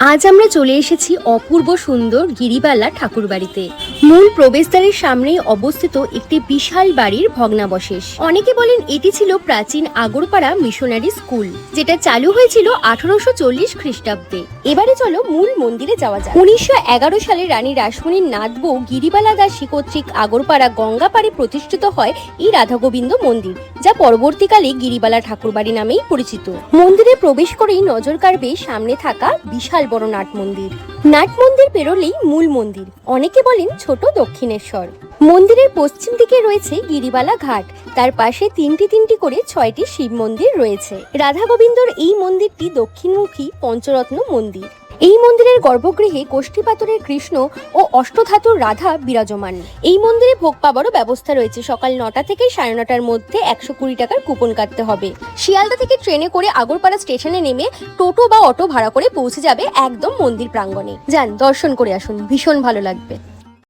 আজ আমরা চলে এসেছি অপূর্ব সুন্দর গিরিবালা ঠাকুরবাড়িতে। মূল প্রবেশদ্বারের সামনেই অবস্থিত একটি বিশাল বাড়ির ভগ্নাবশেষ। অনেকে বলেন এটি ছিল প্রাচীন আগরপাড়া মিশনারি স্কুল, যেটা চালু হয়েছিল আঠারোশো চল্লিশ খ্রিস্টাব্দে। এবারে চলো মূল মন্দিরে যাওয়া যাক। উনিশশো এগারো সালে রানী রাসমণির নাতবউ গিরিবালা দাসী কর্তৃক আগরপাড়া গঙ্গাপাড়ে প্রতিষ্ঠিত হয় এই রাধা গোবিন্দ মন্দির, যা পরবর্তীকালে গিরিবালা ঠাকুরবাড়ি নামেই পরিচিত। মন্দিরে প্রবেশ করেই নজর কাড়বে সামনে থাকা বিশাল বড় নাট মন্দির। নাট মন্দির পেরোলেই মূল মন্দির। অনেকে বলেন ছোট দক্ষিণেশ্বর। মন্দিরের পশ্চিম দিকে রয়েছে গিরিবালা ঘাট। তার পাশে তিনটি তিনটি করে ছয়টি শিব মন্দির রয়েছে। রাধা গোবিন্দর এই মন্দিরটি দক্ষিণমুখী পঞ্চরত্ন মন্দির। এই মন্দিরের গর্ভগৃহে কোষ্ঠী পাথরের কৃষ্ণ ও অষ্টধাতুর রাধা বিরাজমান। এই মন্দিরে ভোগ পাবারও ব্যবস্থা রয়েছে। সকাল নটা থেকে সাড়ে নটার মধ্যে একশো কুড়ি টাকার কুপন কাটতে হবে। শিয়ালদা থেকে ট্রেনে করে আগরপাড়া স্টেশনে নেমে টোটো বা অটো ভাড়া করে পৌঁছে যাবে একদম মন্দির প্রাঙ্গণে। যান, দর্শন করে আসুন। ভীষণ ভালো লাগবে।